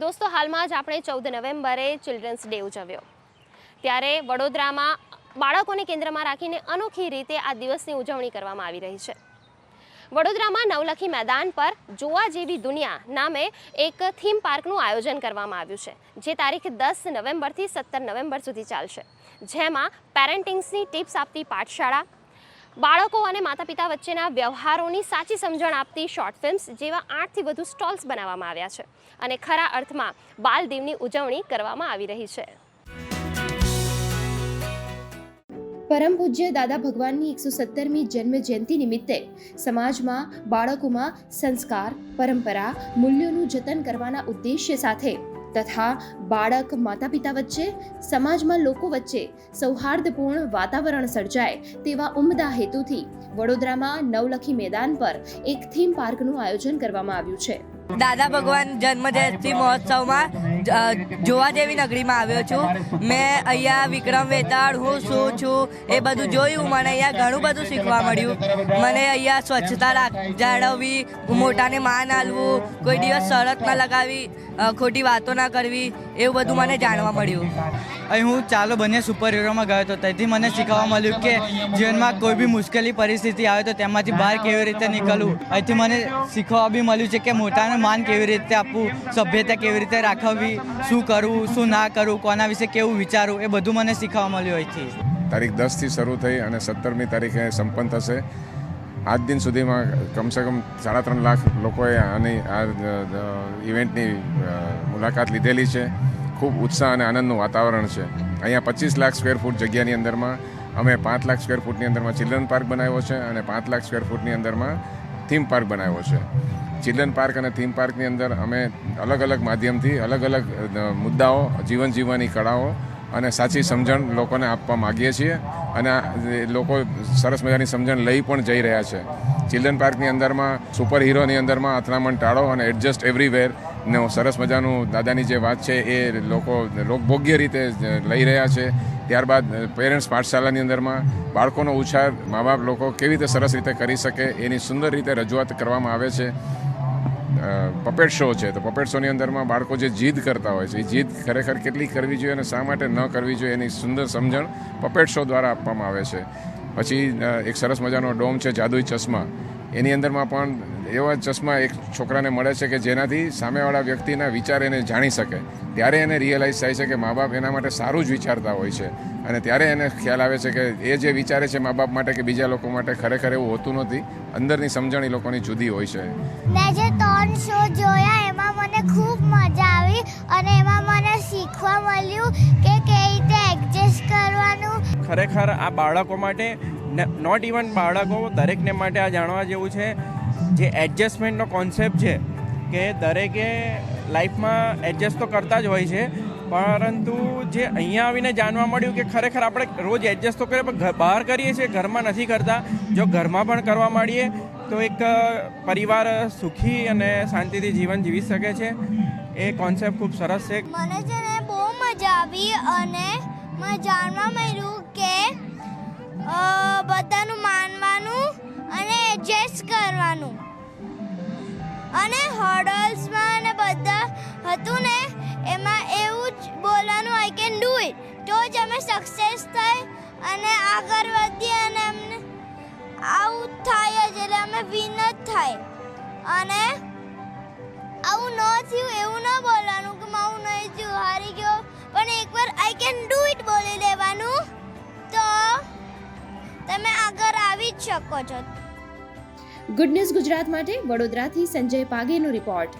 દોસ્તો, હાલમાં જ આપણે ચૌદ નવેમ્બરે ચિલ્ડ્રન્સ ડે ઉજવ્યો. ત્યારે વડોદરામાં બાળકોને કેન્દ્રમાં રાખીને અનોખી રીતે આ દિવસની ઉજવણી કરવામાં આવી રહી છે. વડોદરામાં નવલખી મેદાન પર જોવા જેવી દુનિયા નામે એક થીમ પાર્કનું આયોજન કરવામાં આવ્યું છે, જે તારીખ દસ નવેમ્બરથી સત્તર નવેમ્બર સુધી ચાલશે. જેમાં પેરેન્ટિંગ્સની ટિપ્સ આપતી પાઠશાળા બાળકો અને માતા પિતા વચ્ચેના વ્યવહારોની સાચી સમજણ આપતી શોર્ટ ફિલ્મ્સ જેવા આઠથી વધુ સ્ટોલ્સ બનાવવામાં આવ્યા છે અને ખરા અર્થમાં બાલ દિવની ઉજવણી કરવામાં આવી રહી છે. પરમ પૂજ્ય દાદા ભગવાનની એકસો સત્તરમી જન્મ જયંતિ નિમિત્તે સમાજમાં, બાળકોમાં સંસ્કાર, પરંપરા, મૂલ્યોનું જતન કરવાના ઉદ્દેશ્ય સાથે તથા બાળક માતા પિતા વચ્ચે, સમાજમાં લોકો વચ્ચે સૌહાર્દપૂર્ણ વાતાવરણ સર્જાય તેવા ઉમદા હેતુથી વડોદરામાં નવલખી મેદાન પર એક થીમ પાર્કનું આયોજન કરવામાં આવ્યું છે. દાદા ભગવાન જન્મ જયંતિ મહોત્સવમાં જોવા જેવી નગરીમાં આવ્યો છું. મેં અહીંયા વિક્રમ વેતાળ, હું શું છું, એ બધું જોયું. મને અહીંયા ઘણું બધું શીખવા મળ્યું. મને અહીંયા સ્વચ્છતા જાળવવી, મોટાને માન આલવું, કોઈ દિવસ શરત ન લગાવી ખોટી વાતો ના કરવી, એવું બધું મને જાણવા મળ્યું. અહીં હું ચાલો બંને સુપર હીરોમાં ગયો હતો. તેથી મને શીખવા મળ્યું કે જીવનમાં કોઈ બી મુશ્કેલી પરિસ્થિતિ આવે તો તેમાંથી બહાર કેવી રીતે નીકળવું. અહીંથી મને શીખવા બી મળ્યું છે કે મોટાનું માન કેવી રીતે આપવું, સભ્યતા કેવી રીતે રાખવી, શું કરવું, શું ના કરવું, કોના વિશે કેવું વિચારવું, એ બધું મને શીખવા મળ્યું અહીંથી. તારીખ દસથી શરૂ થઈ અને સત્તરમી તારીખે સંપન્ન થશે. આજ દિન સુધીમાં કમસે કમ સાડા ત્રણ લાખ લોકોએ આની આ ઇવેન્ટની મુલાકાત લીધેલી છે. ખૂબ ઉત્સાહ અને આનંદનું વાતાવરણ છે. અહીંયા પચીસ લાખ સ્ક્વેર ફૂટ જગ્યાની અંદરમાં અમે પાંચ લાખ સ્ક્વેર ફૂટની અંદરમાં ચિલ્ડ્રન પાર્ક બનાવ્યો છે અને પાંચ લાખ સ્ક્વેર ફૂટની અંદરમાં થીમ પાર્ક બનાવ્યો છે. ચિલ્ડ્રન પાર્ક અને થીમ પાર્કની અંદર અમે અલગ અલગ માધ્યમથી અલગ અલગ મુદ્દાઓ, જીવન જીવવાની કળાઓ અને સાચી સમજણ લોકોને આપવા માગીએ છીએ અને લોકો સરસ મજાની સમજણ લઈ પણ જઈ રહ્યા છે. ચિલ્ડ્રન પાર્કની અંદરમાં સુપર હીરોની અંદરમાં અથડામણ ટાળો અને એડજસ્ટ એવરીવેર નો સરસ મજાનું દાદાની જે વાત છે એ લોકો લોકભોગ્ય રીતે લઈ રહ્યા છે. ત્યારબાદ પેરેન્ટ્સ પાઠશાલાની અંદરમાં બાળકોનો ઉછાર મા બાપ લોકો કેવી રીતે સરસ રીતે કરી શકે એની સુંદર રીતે રજૂઆત કરવામાં આવે છે. પપેટ શો છે. તો પપેટ શોની અંદરમાં બાળકો જે જીદ કરતા હોય છે, એ જીદ ખરેખર કેટલી કરવી જોઈએ અને શા માટે ન કરવી જોઈએ એની સુંદર સમજણ પપેટ શો દ્વારા આપવામાં આવે છે. પછી એક સરસ મજાનો ડોમ છે, જાદુઈ ચશ્મા. એની અંદરમાં પણ એવા ચશ્મા એક છોકરાને મળે છે કે જેનાથી સામેવાળા વ્યક્તિના વિચાર એને જાણી શકે. ત્યારે એને રિયલાઇઝ થાય છે કે મા બાપ એના માટે સારું જ વિચારતા હોય છે. અને ત્યારે એને ખ્યાલ આવે છે કે એ જે વિચારે છે મા બાપ માટે કે બીજા લોકો માટે ખરેખર એવું હોતું નથી અંદરની સમજણ એ લોકોની જુદી હોય છે. મેં જે ત્રણ શો જોયા એમાં મને ખૂબ મજા આવી અને એમાં મને શીખવા મળ્યું કે કેવી રીતે એડજસ્ટ કરવાનું. ખરેખર આ બાળકો માટે નોટ ઇવન બાળકો, દરેકને માટે આ જાણવા જેવું છે. જે એડજસ્ટમેન્ટનો કોન્સેપ્ટ છે કે દરેકે લાઈફમાં એડજસ્ટ તો કરતા જ હોય છે, પરંતુ જે અહીંયા આવીને જાણવા મળ્યું કે ખરેખર આપણે રોજ એડજસ્ટ તો કરીએ, પણ બહાર કરીએ છીએ, ઘરમાં નથી કરતા. જો ઘરમાં પણ કરવા માંડીએ, તો એક, પરિવાર સુખી અને શાંતિથી જીવન જીવી શકે છે. એ કોન્સેપ્ટ ખૂબ સરસ છે. મને છે ને બહુ મજા આવી અને મને જાણવા મળ્યું કે કરવાનું. અને હર્ડલ્સમાં ને બધા હતું ને, એમાં એવું જ બોલવાનું આઈ કેન ડુ ઇટ તો જ અમે સક્સેસ થાય અને આગળ વધીએ અને અમને આવું થાય જ, એટલે અમે વિન જ થાય. અને આવું ન થયું, એવું ન બોલવાનું કે મારું નહીં થયું, હારી ગયો. પણ એકવાર આઈ કેન ડુ ઇટ બોલી લેવાનું. તો તમે આગળ આવી જ શકો છો. ગુડ ન્યૂઝ ગુજરાત માટે વડોદરાથી સંજય પાગેનો રિપોર્ટ